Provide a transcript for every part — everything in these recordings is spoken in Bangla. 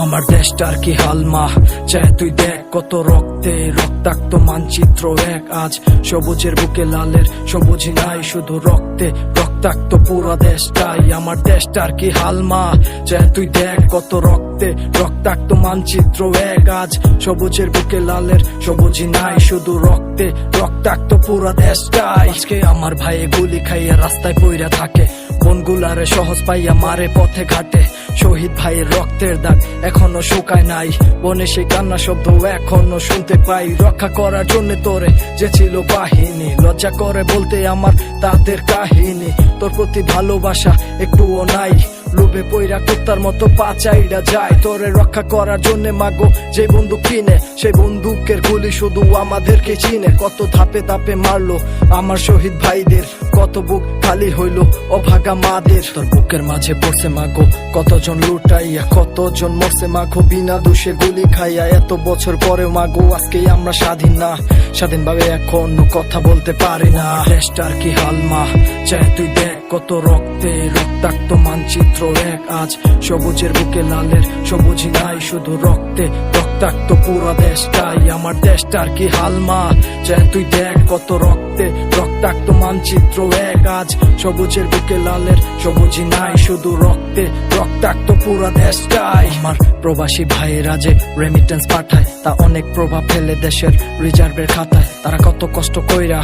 আমার দেশটার কি হালমা চায় তুই দেখ কত রক্তে রক্তাক্ত মানচিত্র এক। আজ সবুজের বুকে লালের সবুজ নাই, শুধু রক্তে রক্তাক্ত পুরো দেশটাই। আমার দেশটার কি হাল হালমা চায় তুই দেখ কত রক্তে রক্তাক্ত মানচিত্র এক। আজ সবুজের বুকে লালের সবুজ নাই, শুধু রক্তে রক্তাক্ত পুরা দেশটাই। আজকে আমার ভাইয়ে গুলি খাইয়া রাস্তায় পইরা থাকে। বনগুলারে সহজ পাইয়া মারে পথে ঘাটে। শহীদ ভাইয়ের রক্তের দাগ এখনও শুকায় নাই। বনে সেই কান্না শব্দ এখনও শুনতে পাই। রক্ষা করার জন্য তোরে যে ছিল বাহিনী, লজ্জা করে বলতে আমার তাদের কাহিনী। তোর প্রতি ভালোবাসা একটুও নাই। লোভে পইরা কুত্তার মতো পাচাইরা যায়। তোরে রক্ষা করার জন্য মাগো, যে বন্দুক কিনে সেই বন্দুকের গুলি শুধু আমাদেরকে চিনে। কত ধাপে ধাপে মারলো আমার শহীদ ভাইদের, কত বুক খালি হইল অভাগা মাদের। তোর বুকের মাঝে পড়ছে মাগো, কতজন লুটাইয়া, কতজন মরছে মাগো, বিনা দোষে গুলি খাইয়া। এত বছর পরে মাগো, আজকে আমরা স্বাধীন না। স্বাধীনভাবে এখন কথা বলতে পারি না। দেশটার কি হাল মা? চাই তুই দেখ। কত রক্তে রক্তাক্ত মানচিত্র এক আজ। সবুজের বুকে লালের সবুজ নাই, শুধু রক্তে রক্তাক্ত পুরো দেশটাই। আমার দেশটার কি হাল মা? চাই তুই দেখ কত রক্তে রক্তাক্ত মানচিত্র এক আজ। সবুজের বুকে লালের সবুজ নাই, শুধু রক্তে রক্তাক্ত পুরো দেশটাই। আমার প্রবাসী ভাইয়েরা যে রেমিটেন্স পাঠায়, তা অনেক প্রভাব ফেলে দেশের রিজার্ভের খাতায়। তারা কত কষ্ট কইরা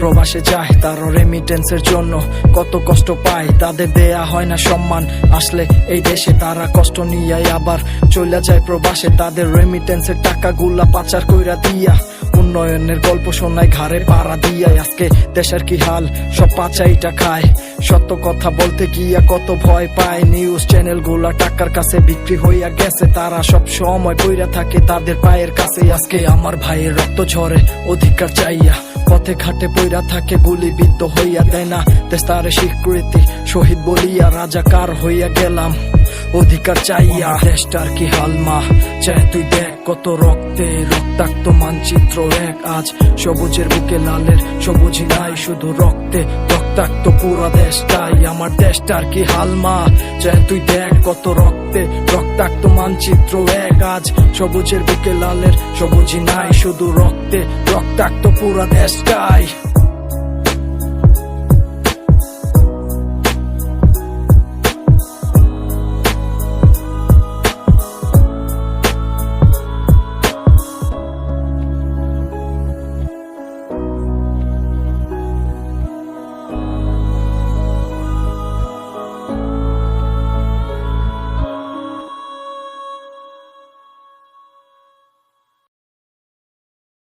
প্রবাসে যায় তারও রেমিটেন্সের জন্য। কত কষ্ট পায়, তাদের দেয়া হয় না সম্মান। আসলে এই দেশে তারা কষ্ট নিয়ে আবার চলে যায় প্রবাসে। তাদের রেমিটেন্সের টাকাগুলা পাচার কইরা দিয়া, উন্নয়নের গল্প শোনায়, ঘাড়ে পাড়া দিয়া আজকে দেশের কি হাল, সব পাচাইটা খায়। সত্য কথা বলতে গিয়া কত ভয় পায়। নিউজ চ্যানেলগুলা টাকার কাছে বিক্রি হইয়া গেছে। তারা সব সময় কইরা থাকে তাদের পায়ের কাছে আজকে আমার ভাইয়ের রক্ত ঝরে, অধিকার চাইয়া। পথে ঘাটে পইরা থাকে, গুলিবিদ্ধ হইয়া দেয় না। দেশ স্বীকৃতি, শহীদ বলিয়া রাজাকার হইয়া গেলাম? অধিকার চাইয়া দেশটার কি হালমা চাই তুই দেখ কত রক্তে রক্তাক্ত মানচিত্র এক আজ। সবুজের বুকে লালের সবুজ নাই শুধু রক্তে রক্তাক্ত পুরা দেশটাই। আমার দেশটার কি হালমা চাই তুই দেখ কত রক্তে রক্তাক্ত মানচিত্র এক আজ। সবুজের বুকে লালের সবুজই নাই শুধু রক্তে রক্তাক্ত পুরা দেশটাই